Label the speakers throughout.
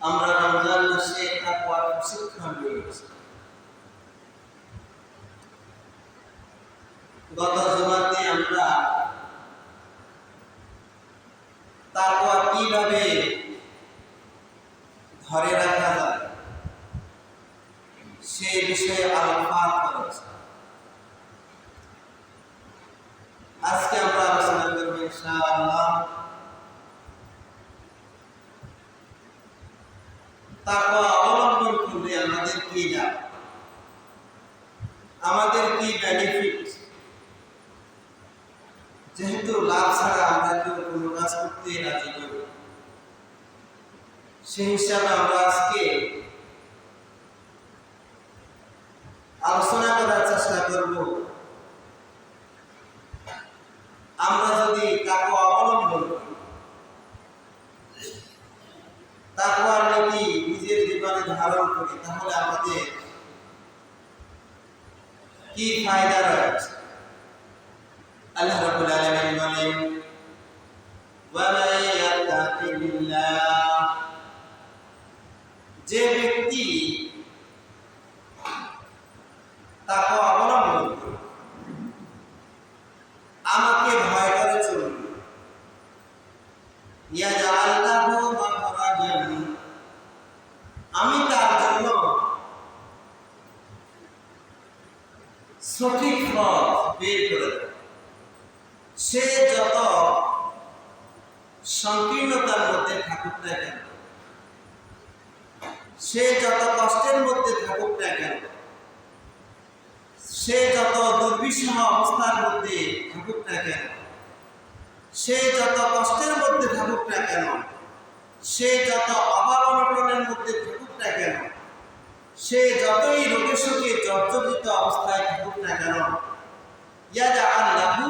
Speaker 1: আমরা রমজান মাসে তাকওয়ার প্রশিক্ষণ নিয়েছি গত জমাতে আমরা তাকওয়া কীভাবে ধরে রাখা যায় সে বিষয়ে আলোচনা করেছি। আজকে আমরা আলোচনা করব ইনশাআল্লাহ তাকওয়া অবলম্বন করলে আমাদের কি লাভ আমাদের কি বেনিফিট যেহেতু লাভ ছাড়া আমরা কেউ কোনো কাজ করতে রাজি নই সেই হিসাবে আমরা আজকে আলোচনা করার চেষ্টা করব আমরা যদি তাকে অবলম্বন করি তাকওয়ার নীতি নিজের জীবনে ধারণ করি তাহলে আমাদের কি ফায়দা রয়েছে আল্লাহ রাব্বুল আলামিন যে ব্যক্তি আমাকে ভয় করে ইয়াজআল আমি তার জন্য সঠিক পথ বের করে দেব। সে যত সংকীর্ণতার মধ্যে থাকুক না কেন, সে যত কষ্টের মধ্যে থাকুক না কেন, সে যত দুর্বিষহ অবস্থার মধ্যে থাকুক না কেন, সে যত কষ্টের মধ্যে থাকুক না কেন, সে যত অভাব অনটনের মধ্যে থাকুক না কেন, সে যতই রোগে শোকে জর্জরিত অবস্থায় থাকুক না কেন ইয়াজা আল্লাহু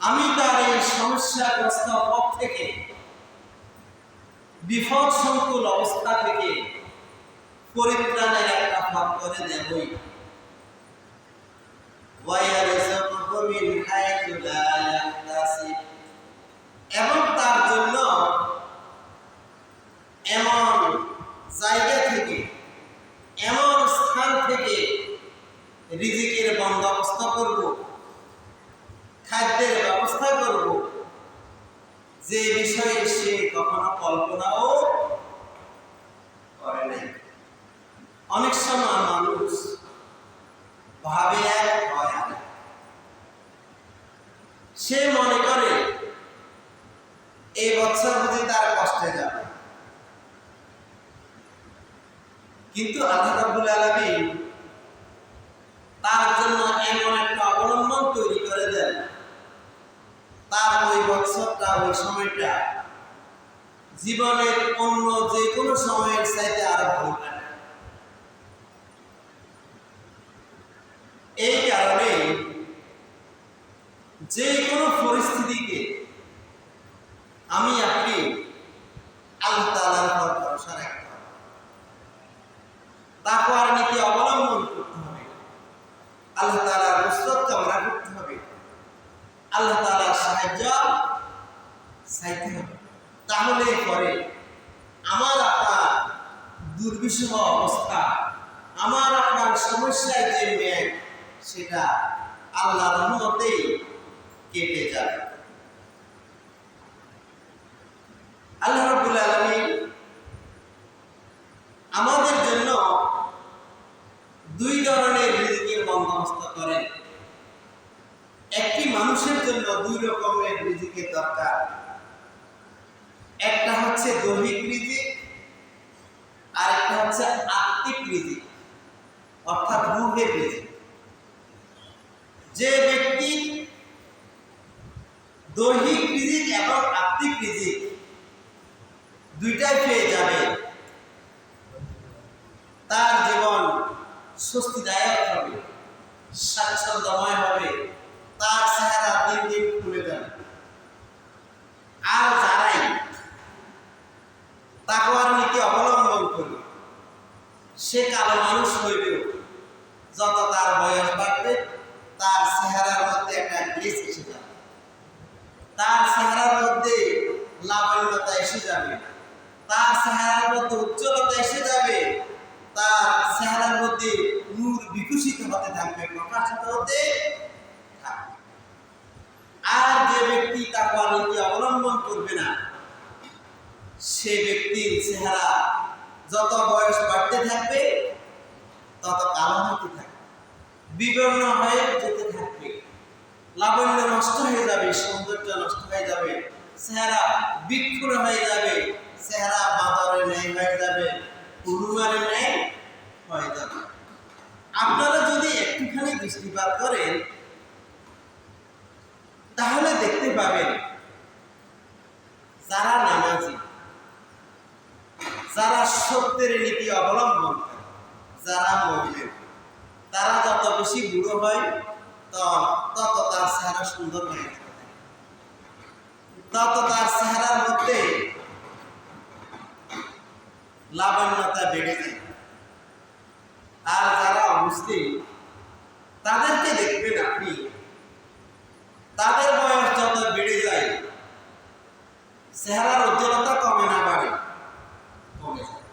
Speaker 1: আমি তার এই সমস্যাগ্রস্ত পথ থেকে বিপদ সংকুল অবস্থা থেকে পরিত্রাণের একটা ভাব করে দেবই ওয়াইয়ারযুকুহু মিন ইয়াহতাসিব এবং তার জন্য এমন জায়গা থেকে এমন স্থান থেকে রিজিকের বন্দোবস্ত করব খাদ্যের ব্যবস্থা করব যে বিষয়ে সে কখনো কল্পনাও করে নাই অনেক সময় মানুষ ভাবে এক হয় আরেক। সে মনে করে এই বছর বুঝি তার কষ্টে যাবে কিন্তু আল্লাহ রাব্বুল আলামিন তার জন্য এমন একটা অবলম্বন তৈরি করে দেন তার ওই বছরটা ওই সময়টা জীবনের অন্য যে কোনো সময়ের চাইতে আরও ভালো কাটে এই কারণে যে কোনো পরিস্থিতিকে আমি আপনি আল্লাহ তাআলার উপর ভরসা রাখতে হবে তাকওয়ার নীতি অবলম্বন করতে হবে আল্লাহ তাআলার নুসরত কামনা করতে হবে আল্লাহ তাআলার সাহায্য চাইতে হবে তাহলে পরে আমার আপনার দুর্বিষহ অবস্থা আমার আপনার সমস্যায় যে মেঘ সেটা আল্লাহ রহমতেই কেটে যাবে আল্লাহ রাব্বুল আলামিন আমাদের জন্য দুই ধরনের রিজিকের বন্দোবস্ত করেন। একটি মানুষের জন্য দুই রকমের রিজিকের দরকার। একটা হচ্ছে দৈহিক রিজিক আর একটা হচ্ছে আত্মিক রিজিক, অর্থাৎ রুহের রিজিক। যে ব্যক্তি দৈহিক রিজিক এবং আত্মিক রিজিক দুইটাই পেয়ে যাবে। তার জীবন স্বস্তিদায়ক হবে, স্বাচ্ছন্দ্যময় হবে তার চেহারা দিন দিন খুলে যাবে আর যারাই তাকওয়ার নীতি অবলম্বন করবে সে কালো মানুষ হইবেও যত তার বয়স বাড়বে তার চেহারার মধ্যে একটা গ্লেস এসে যাবে তার চেহারার মধ্যে লাবণ্যতা এসে এসে যাবে তার চেহারার মধ্যে উজ্জ্বলতা এসে যাবে তার চেহারার মধ্যে নূর বিকশিত হতে থাকবে প্রকাশিত হতে আর যে ব্যক্তি তাকওয়ার নীতি অবলম্বন করবে না, সে ব্যক্তির চেহারা যত বয়স বাড়তে থাকবে, তত কালো হতে থাকবে, বিবর্ণ হয়ে যেতে থাকবে। লাবণ্য নষ্ট হয়ে যাবে, সৌন্দর্য নষ্ট হয়ে যাবে, চেহারা বিক্ষুণ হয়ে যাবে, চেহারা বাঁদরের ন্যায় হয়ে যাবে, হনুমানের ন্যায় আপনারা যদি একটুখানি দৃষ্টিপাত করেন, তাহলে দেখতে পাবেন যারা নামাজি, যারা সত্যের নীতি অবলম্বন করে, যারা মহিলা, তারা যত বেশি বুড়ো হয়, তত তার চেহারা সুন্দর হয়ে থাকে তত তার চেহারার মধ্যে লাবণ্যতা বেড়ে যায়। আর যারা মুসলিম তাদেরকে দেখবেন আপনি। তাদের বয়স যত বেড়ে যায় চেহারার উজ্জ্বলতা কমে না বাড়ে কমে যায়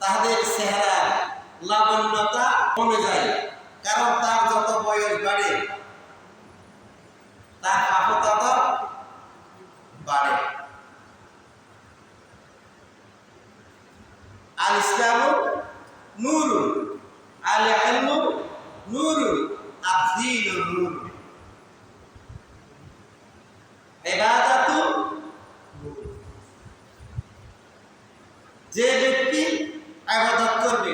Speaker 1: তাদের চেহারার লাবণ্যতা কমে যায় কারণ তার যত বয়স বাড়ে তার কাপতা বাড়ে আল ইসলাম নূরুন আল ইলমু নূরুন। নূর ইবাদাতু। যে ব্যক্তি ইবাদত করবে,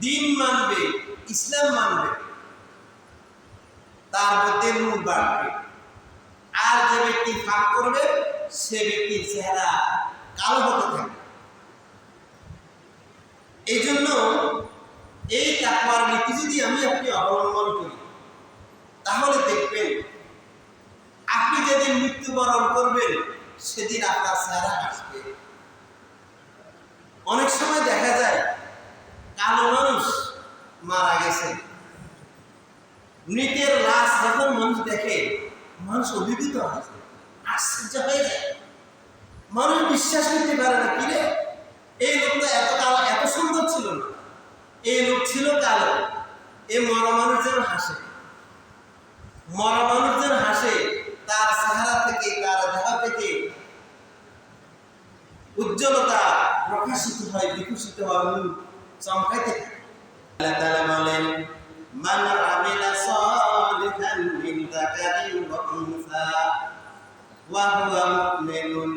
Speaker 1: দিন মানবে, ইসলাম মানবে, তার মধ্যে নূর বাড়বে। আর যে ব্যক্তি ফাঁক করবে, সে ব্যক্তির চেহারা কালো হতে থাকবে। এই জন্য এই তাকওয়ার নীতি যদি আমি আপনি অবলম্বন করি, তাহলে দেখবেন আপনি যেদিন মৃত্যুবরণ করবেন, সেদিন আপনার চেহারা আসবে। অনেক সময় দেখা যায়, কালো মানুষ মারা গেছে। মৃতের লাশ যখন মানুষ দেখে, মানুষ অভিভূত হয় আশ্চর্য হয়ে যায়। মানুষ বিশ্বাস করতে পারে না কিরে এই লোকটা এত এত সুন্দর ছিল না। এই লোক ছিল কালো। এই মরা মানুষ যেন হাসে। মরা মানুষ যেন হাসে, তার চেহারা থেকে, তার দেহ থেকে উজ্জ্বলতা প্রকাশিত হয়, বিকশিত হয় চমকাইতে আল্লাহ বলেন, মান আমিলা সালিহান মিন যাকারিন ওয়া ওয়া হুয়া মুমিনুন।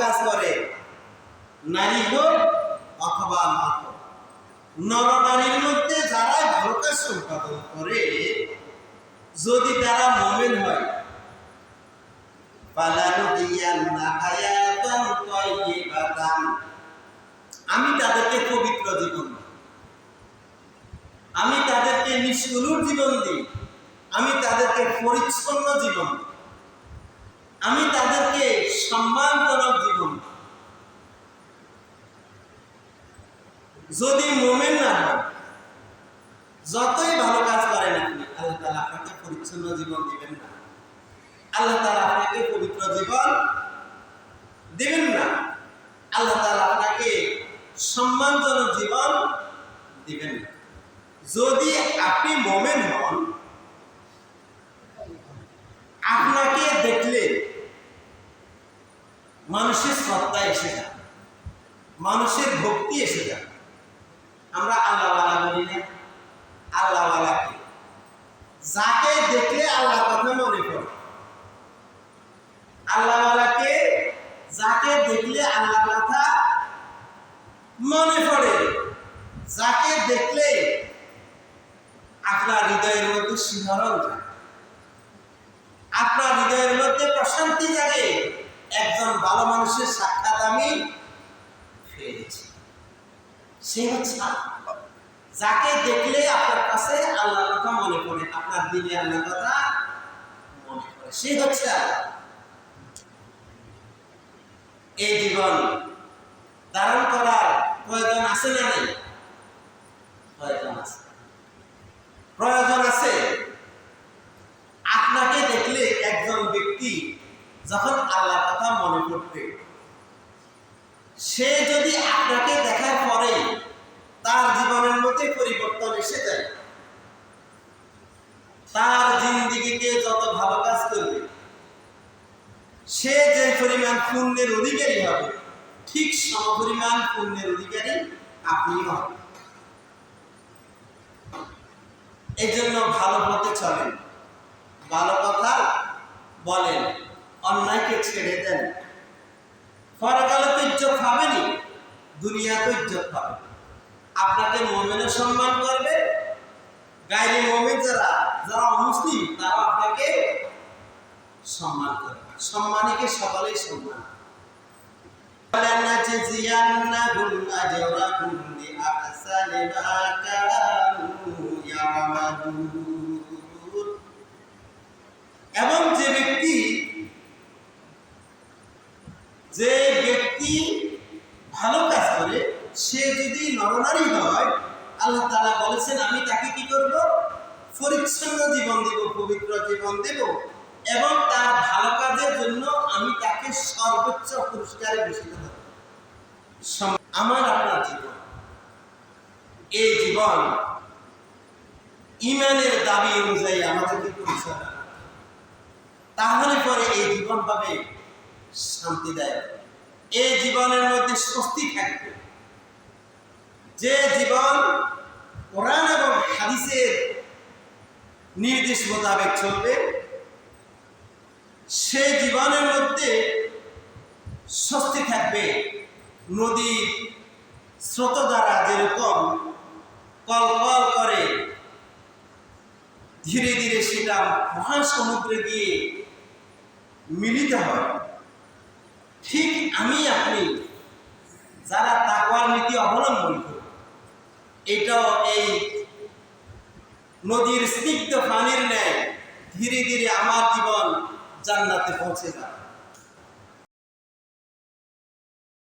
Speaker 1: কাজ করে। নারী হোক অথবা মা হোক নরনারীর মধ্যে যারা ভালো কাজ সম্পাদন করে, যদি তারা মোমেন হয় আমি তাদেরকে পবিত্র জীবন আমি তাদেরকে নিষ্কলুর জীবন দিই। আমি তাদেরকে পরিচ্ছন্ন জীবন দিই। আমি তাদেরকে সম্মানজনক জীবন। যদি মোমেন না হয়, যতই ভালো কাজ করেন আপনি আল্লাহ তালা আপনাকে পরিচ্ছন্ন জীবন দিবেন না। আল্লাহ তালা আপনাকে পবিত্র জীবন দিবেন না। আল্লাহ তালা আপনাকে সম্মানজনক জীবন দিবেন না। যদি আপনি মোমেন হন আপনাকে দেখলে মানুষের সত্তা এসে যাবে। মানুষের ভক্তি এসে যাবে। আমরা আল্লাহওয়ালা বলি না। আল্লাহওয়ালাকে যাকে দেখলে আল্লাহ কথা মনে পড়ে। আল্লাহওয়ালাকে যাকে দেখলে আল্লাহ কথা মনে পড়ে। যাকে দেখলে আপনার হৃদয়ের মধ্যে শিহরণ যায় আপনার হৃদয়ের মধ্যে প্রশান্তি জাগে। একজন ভালো মানুষের সাক্ষাৎ আমি পেয়েছি সে হচ্ছে যাকে দেখলে আপনার কাছে আল্লাহর কথা মনে পড়ে, আপনার দিলে আল্লাহর কথা মনে পড়ে। সে হচ্ছে এই জীবন ধারণ করার প্রয়োজন আছে না নাই? প্রয়োজন আছে। প্রয়োজন আছে। আপনাকে দেখলে একজন যখন আল্লাহর কথা মনে করবে সে যদি আপনাকে দেখার পরে তার জীবনের মধ্যে পরিবর্তন এসে যায়, তার জিন্দিগিতে যত ভালো কাজ করবে, সে যে পরিমাণ পুণ্যের অধিকারী হবে, ঠিক সমপরিমাণ পুণ্যের অধিকারী আপনি হবেন। এই জন্য ভালো পথে চলেন, ভালো কথা বলেন। অন্যায়কে ছেড়ে দেন পরকালে তো ইজ্জত পাবেনি দুনিয়াতে ইজ্জত পাবে আপনাকে মোমেনে সম্মান করবে গাইরে মোমেন যারা যারা অমুসলিম তারা আপনাকে সম্মান করবে সম্মানীকে সকলেই সম্মান ولنجزينهم أجرهم بأحسن ما كانوا يعملون এবং যে ব্যক্তি যে ব্যক্তি ভালো কাজ করে, সে যদি নরনারী হয়, আল্লাহ তাআলা বলেছেন, আমি তাকে কি করব? পরিচ্ছন্ন জীবন দেব, পবিত্র জীবন দেব এবং তার ভালো কাজের জন্য আমি তাকে সর্বোচ্চ পুরস্কারে ভূষিত করব। আমার, আপনার জীবন। এই জীবন ইমানের দাবি অনুযায়ী আমাদেরকে করতে তাহলে পরে এই জীবন পাবে শান্তি দেয়। এই জীবনের মধ্যে স্বস্তি থাকবে। যে জীবন কোরআন এবং হাদিসের নির্দেশ মোতাবেক চলবে, সে জীবনের মধ্যে স্বস্তি থাকবে। নদীর স্রোত দ্বারা যেরকম কল কল করে, ধীরে ধীরে সেটা মহাসমুদ্রে গিয়ে মিলিত হয়। ঠিক আমি আপনি যারা তাকওয়ার নীতি অবলম্বন করি, এটাও এই নদীর স্নিগ্ধ পানির ন্যায় ধীরে ধীরে আমার জীবন জান্নাতে পৌঁছে যাবে।